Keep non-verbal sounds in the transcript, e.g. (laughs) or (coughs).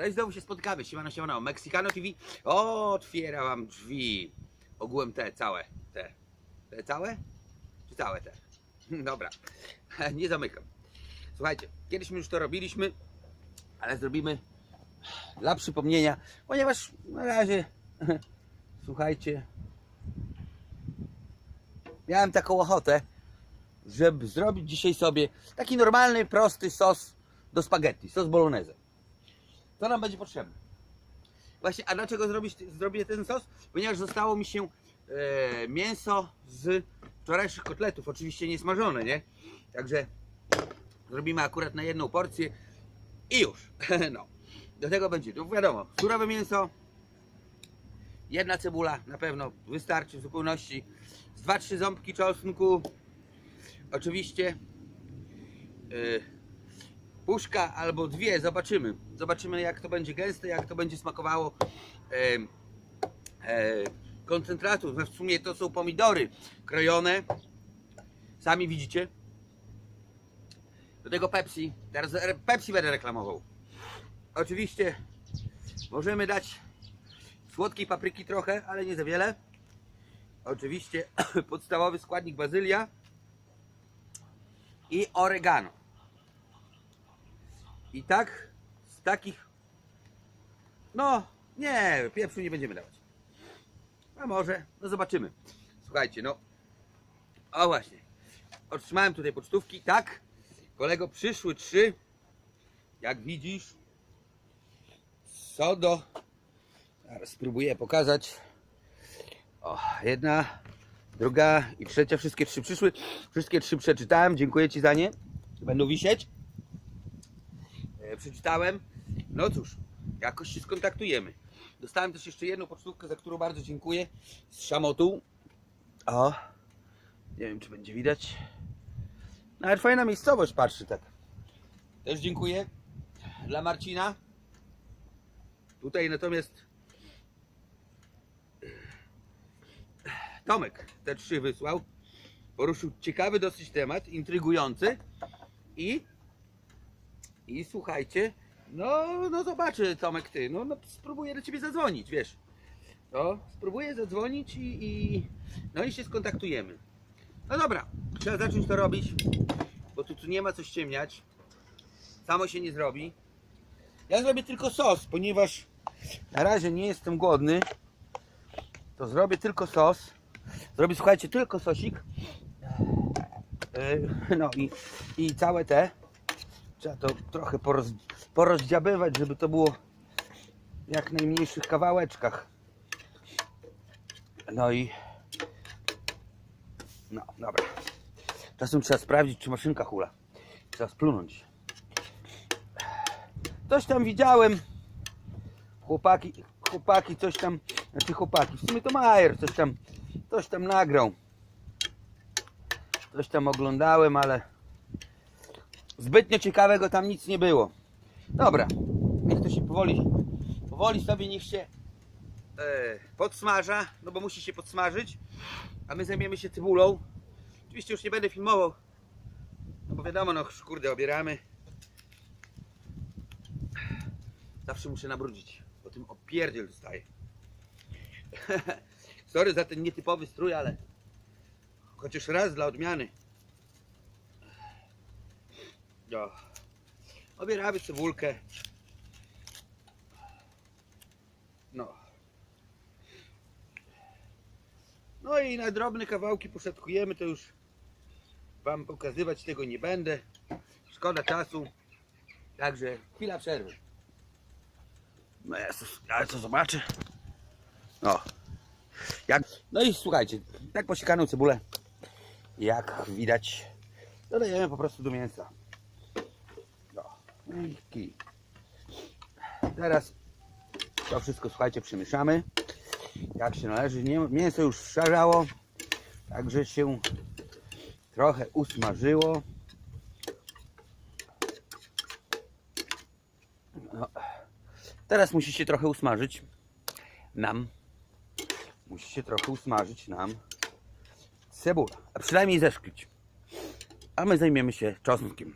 No i znowu się spotykamy. Siemano, siemano. Mexicano TV otwiera wam drzwi. Ogółem te całe. Te. Te całe? Czy całe te? (laughs) Dobra. (laughs) Nie zamykam. Słuchajcie, kiedyś my już to robiliśmy, ale zrobimy dla przypomnienia, ponieważ na razie, (laughs) słuchajcie, miałem taką ochotę, żeby zrobić dzisiaj sobie taki normalny, prosty sos do spaghetti, sos bolognese. Co nam będzie potrzebne? Właśnie, a dlaczego zrobić, zrobię ten sos? Ponieważ zostało mi się e, mięso z wczorajszych kotletów, oczywiście nie smażone, nie? Także zrobimy akurat na jedną porcję i już. (laughs) No. Do tego będzie, to wiadomo, surowe mięso, jedna cebula na pewno wystarczy w zupełności, z 2-3 ząbki czosnku, oczywiście yy, puszka albo dwie, zobaczymy. Zobaczymy jak to będzie gęste, jak to będzie smakowało yy, yy, koncentratu. W sumie to są pomidory krojone, sami widzicie. Do tego Pepsi, teraz Pepsi będę reklamował. Oczywiście możemy dać słodkiej papryki trochę, ale nie za wiele. Oczywiście (coughs) podstawowy składnik bazylia i oregano. I tak z takich no nie, pieprzu nie będziemy dawać. A może, no zobaczymy. Słuchajcie, no o właśnie. Otrzymałem tutaj pocztówki, tak. Kolego, przyszły trzy. Jak widzisz, co do. Zaraz spróbuję pokazać. O, jedna, druga i trzecia. Wszystkie trzy przyszły. Wszystkie trzy przeczytałem. Dziękuję Ci za nie. Będą wisieć. Przeczytałem. No cóż, jakoś się skontaktujemy. Dostałem też jeszcze jedną pocztówkę, za którą bardzo dziękuję. Z szamotu. O, nie wiem, czy będzie widać. Nawet fajna miejscowość, patrzy tak. Też dziękuję dla Marcina. Tutaj natomiast Tomek te trzy wysłał. Poruszył ciekawy dosyć temat, intrygujący. I i słuchajcie, no, no zobaczy Tomek ty, no, no spróbuję do ciebie zadzwonić, wiesz. No, spróbuję zadzwonić i, i no i się skontaktujemy. No dobra, trzeba zacząć to robić, bo tu, tu nie ma co ściemniać. Samo się nie zrobi. Ja zrobię tylko sos, ponieważ na razie nie jestem głodny. To zrobię tylko sos. Zrobię, słuchajcie, tylko sosik. Yy, No i, i całe te. Trzeba to trochę poroz, porozdziabywać, żeby to było w jak najmniejszych kawałeczkach. No i no, dobra. Czasem trzeba sprawdzić, czy maszynka hula. Trzeba splunąć. Coś tam widziałem. Chłopaki, chłopaki coś tam, znaczy chłopaki, w sumie to Majer coś tam, coś tam nagrał. Coś tam oglądałem, ale zbytnio ciekawego tam nic nie było. Dobra, niech to się powoli, powoli sobie niech się e, podsmaża, no bo musi się podsmażyć, a my zajmiemy się cebulą. Oczywiście już nie będę filmował, no bo wiadomo, no kurde, obieramy. Zawsze muszę nabrudzić, po tym opierdziel dostaję. (laughs) Sorry za ten nietypowy strój, ale chociaż raz dla odmiany. No. Obieramy cebulkę. No. No i na drobne kawałki poszatkujemy, to już Wam pokazywać tego nie będę. Szkoda czasu. Także chwila przerwy. No Jezus, ale co zobaczę. No. Jak, no i słuchajcie, tak posiekaną cebulę, jak widać, dodajemy po prostu do mięsa. Teraz to wszystko, słuchajcie, przymieszamy. Jak się należy. Mięso już szarzało, także się trochę usmażyło. No. Teraz musi się trochę usmażyć nam. Musi się trochę usmażyć nam cebula, a przynajmniej zeszklić. A my zajmiemy się czosnkiem.